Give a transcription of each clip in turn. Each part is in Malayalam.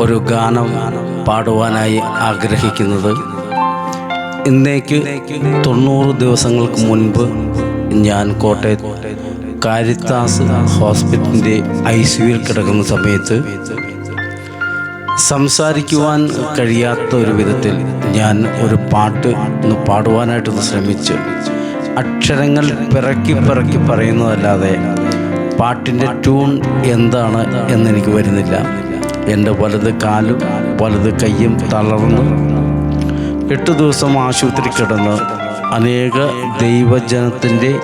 ഒരു ഗാനം പാടുവാനായി ആഗ്രഹിക്കുന്നത് ഇന്നേക്ക് തൊണ്ണൂറ് ദിവസങ്ങൾക്ക് മുൻപ് ഞാൻ കോട്ടയത്ത് കാരിത്താസ് ഹോസ്പിറ്റലിന്റെ ഐ സിയുയിൽ കിടക്കുന്ന സമയത്ത് സംസാരിക്കുവാൻ കഴിയാത്ത ഒരു വിധത്തിൽ ഞാൻ ഒരു പാട്ട് ഒന്ന് പാടുവാനായിട്ടൊന്ന് ശ്രമിച്ചു അക്ഷരങ്ങൾ പിറക്കി പിറക്കി പറയുന്നതല്ലാതെ പാട്ടിന്റെ ട്യൂൺ എന്താണ് എന്നെനിക്ക് വരുന്നില്ല. എന്റെ വലത് കാലും വലത് കൈയും തളർന്ന്. എട്ട് ദിവസം ആശുപത്രി കിടന്ന് അനേക ദൈവജനത്തിന്റെ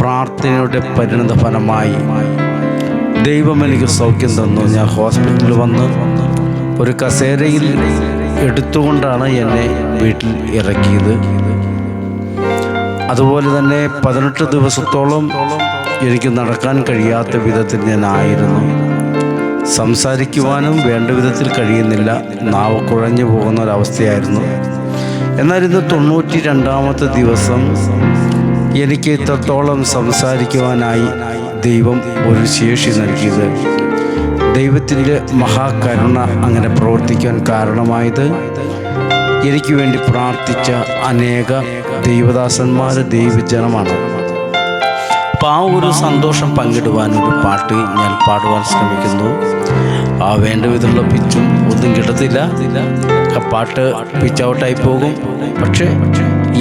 പ്രാർത്ഥനയുടെ പരിണത ഫലമായി. ദൈവം എനിക്ക് സൗഖ്യം തന്നു. ഞാൻ ഹോസ്പിറ്റലിൽ വന്ന് ഒരു കസേരയിൽ എടുത്തുകൊണ്ടാണ് എന്നെ വീട്ടിൽ ഇറക്കിയത്. അതുപോലെ തന്നെ പതിനെട്ട് ദിവസത്തോളം എനിക്ക് നടക്കാൻ കഴിയാത്ത വിധത്തിൽ ഞാൻ ആയിരുന്നു. സംസാരിക്കുവാനും വേണ്ട വിധത്തിൽ കഴിയുന്നില്ല. നാവ് കുഴഞ്ഞു പോകുന്ന ഒരവസ്ഥയായിരുന്നു. എന്നാൽ ഇന്ന് തൊണ്ണൂറ്റി രണ്ടാമത്തെ ദിവസം എനിക്ക് ഇത്രത്തോളം സംസാരിക്കുവാനായി ദൈവം ഒരു ശേഷി നൽകിയത്. ദൈവത്തിന്റെ മഹാകരുണ അങ്ങനെ പ്രവർത്തിക്കാൻ കാരണമായത് എനിക്ക് വേണ്ടി പ്രാർത്ഥിച്ച അനേക ദൈവദാസന്മാർ ദൈവജനമാണ്. അപ്പം ആ ഒരു സന്തോഷം പങ്കിടുവാൻ ഒരു പാട്ട് ഞാൻ പാടുവാൻ ശ്രമിക്കുന്നു. ആ വേണ്ട വിധമുള്ള പിച്ചും ഒന്നും കിട്ടത്തില്ല. ആ പാട്ട് പിച്ച് ഔട്ടായി പോകും. പക്ഷേ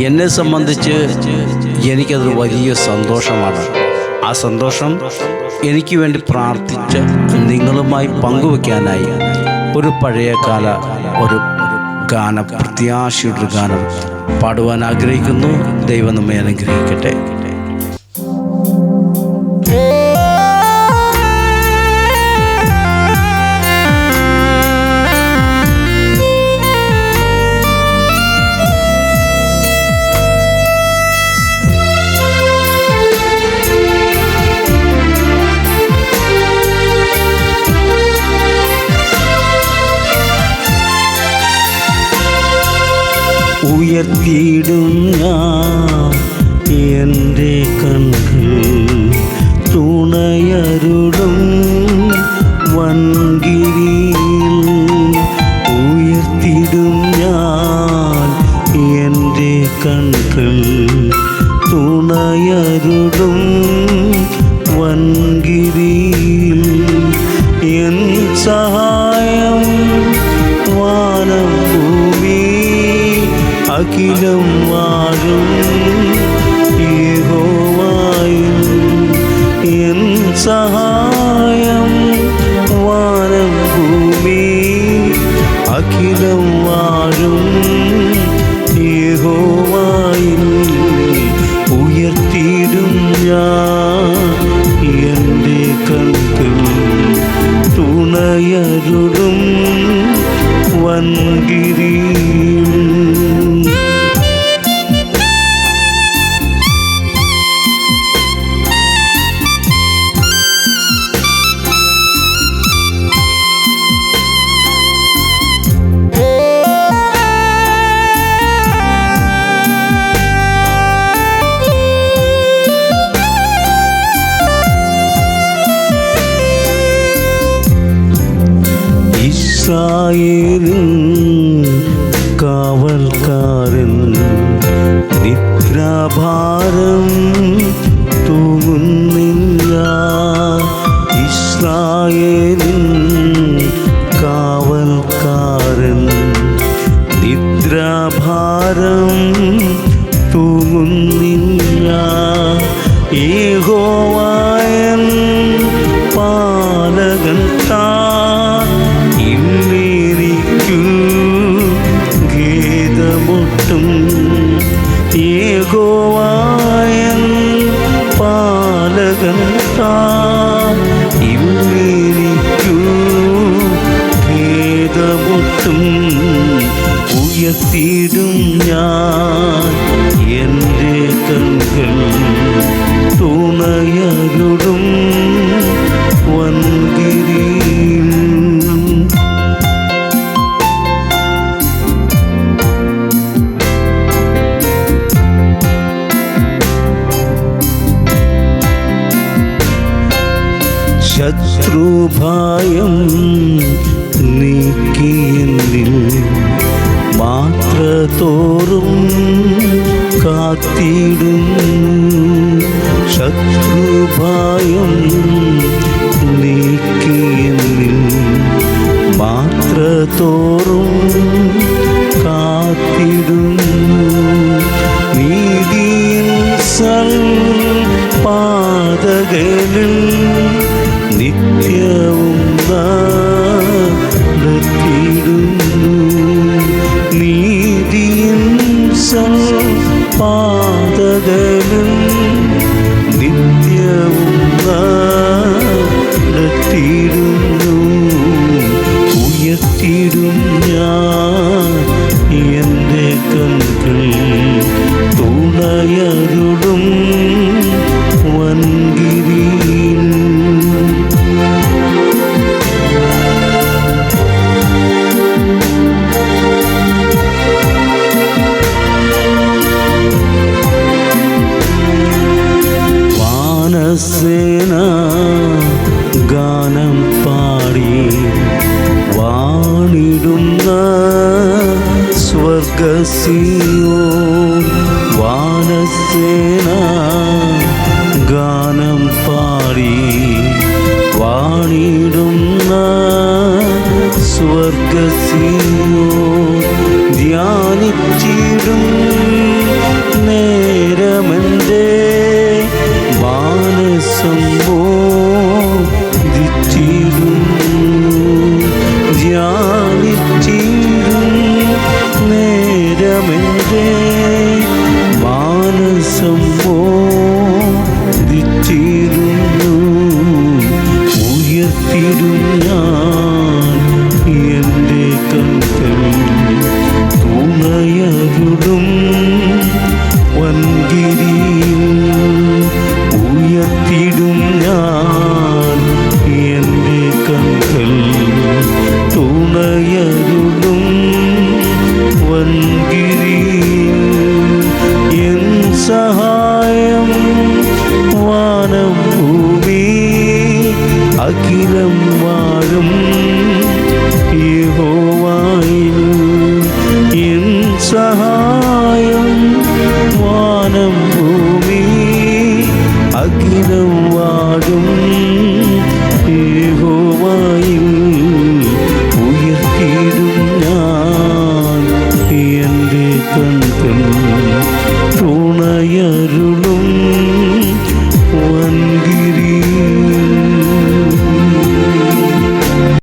എന്നെ സംബന്ധിച്ച് എനിക്കതൊരു വലിയ സന്തോഷമാണ്. ആ സന്തോഷം എനിക്ക് വേണ്ടി പ്രാർത്ഥിച്ച് നിങ്ങളുമായി പങ്കുവെക്കാനായി ഒരു പഴയകാല ഒരു ഗാനം പ്രത്യാശയുടെ ഗാനം പാടുവാൻ ആഗ്രഹിക്കുന്നു. ദൈവം നമ്മെ അനുഗ്രഹിക്കട്ടെ. ഉയർത്തിയിടും ഞാൻ എന്റെ കണ്ണ് തുണയരുളും. അഖിലം വാഴും ഈഹോവായും എൻ സഹായം വാനം ഭൂമി അഖിലം വാഴും ഈഹോവായും ഉയർത്തിയിടും ഞാൻ എന്റെ കൺകൾ തുണയരുടും. വൻകിരിയും ഇസ്രായേലിൻ കാവൽക്കാരൻ നിദ്രാഭാരം കാത്തിടുന്നു ശത്രുഭയം സ്വർഗസിയോ ധ്യാനിച്ചിടും